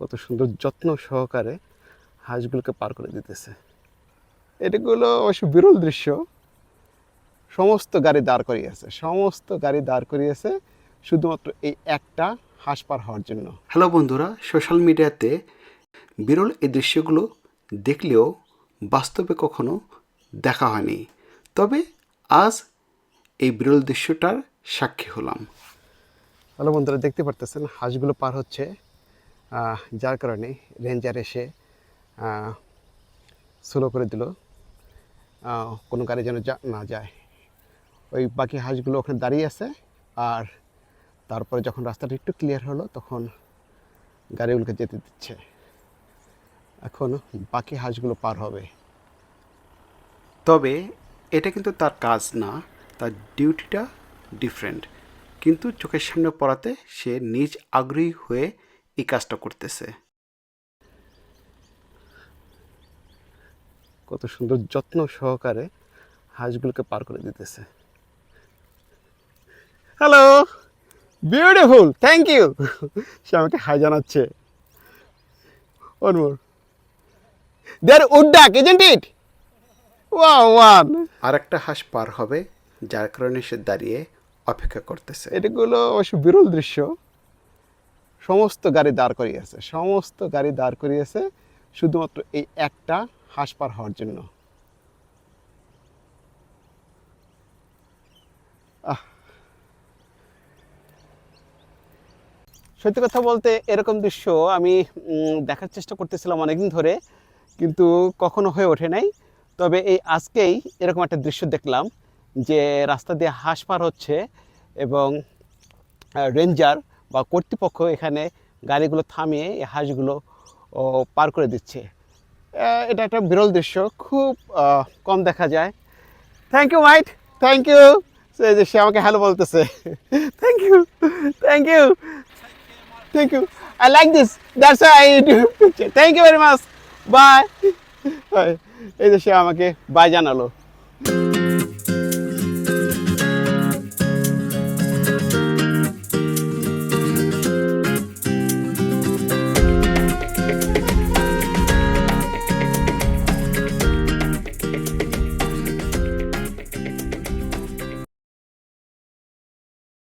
কত সুন্দর যত্ন সহকারে হাঁসগুলোকে পার করে দিতেছে। এটাগুলো অবশ্য বিরল দৃশ্য। সমস্ত গাড়ি দাঁড় করিয়েছে সমস্ত গাড়ি দাঁড় করিয়েছে শুধুমাত্র এই একটা হাঁস পার হওয়ার জন্য। হ্যালো বন্ধুরা সোশ্যাল মিডিয়াতে বিরল এই দৃশ্যগুলো দেখলেও বাস্তবে কখনো দেখা হয়নি। তবে আজ এই বিরল দৃশ্যটার সাক্ষী হলাম। হ্যালো বন্ধুরা দেখতে পারতেছেন হাঁসগুলো পার হচ্ছে। যার কারণে রেঞ্জার এসে স্লো করে দিল। কোনো গাড়ি যেন যা না যায়। ওই বাকি হাঁসগুলো ওখানে দাঁড়িয়ে আছে আর তারপরে যখন রাস্তাটা একটু ক্লিয়ার হলো, তখন গাড়িগুলোকে যেতে দিচ্ছে। এখন বাকি হাঁসগুলো পার হবে। তবে এটা কিন্তু তার কাজ না, তার ডিউটিটা ডিফারেন্ট কিন্তু চোখের সামনে পড়াতে সে নিজ আগ্রহী হয়ে এই কাজটা করতেছে। কত সুন্দর যত্ন সহকারে হাঁসগুলোকে পার করে দিতেছে। হ্যালো বিউটিফুল থ্যাংক ইউ সে আমাকে হাই জানাচ্ছে। ওর মোর দেয়ার উড্ডাক ইজেন্ট ইট ওয়ান আর একটা হাঁস পার হবে যার কারণে সে দাঁড়িয়ে অপেক্ষা করতেছে। এটাগুলো অবশ্য বিরল দৃশ্য। সমস্ত গাড়ি দাঁড় করিয়েছে। সমস্ত গাড়ি দাঁড় করিয়েছে শুধুমাত্র এই একটা হাঁস পার হওয়ার জন্য। সত্যি কথা বলতে এরকম দৃশ্য আমি দেখার চেষ্টা করতেছিলাম অনেকদিন ধরে, কিন্তু কখনো হয়ে ওঠে নাই। তবে এই আজকেই এরকম একটা দৃশ্য দেখলাম যে রাস্তা দিয়ে হাঁস পার হচ্ছে এবং রেঞ্জার বা কর্তৃপক্ষ এখানে গাড়িগুলো থামিয়ে এই হাঁসগুলো পার করে দিচ্ছে। এটা একটা বিরল দৃশ্য, খুব কম দেখা যায়। Thank you mate thank you যে, সে আমাকে হ্যালো বলতেছে। Thank you thank you thank you I like this that's I picture thank you very much bye এই যে, সে আমাকে বাই জানালো।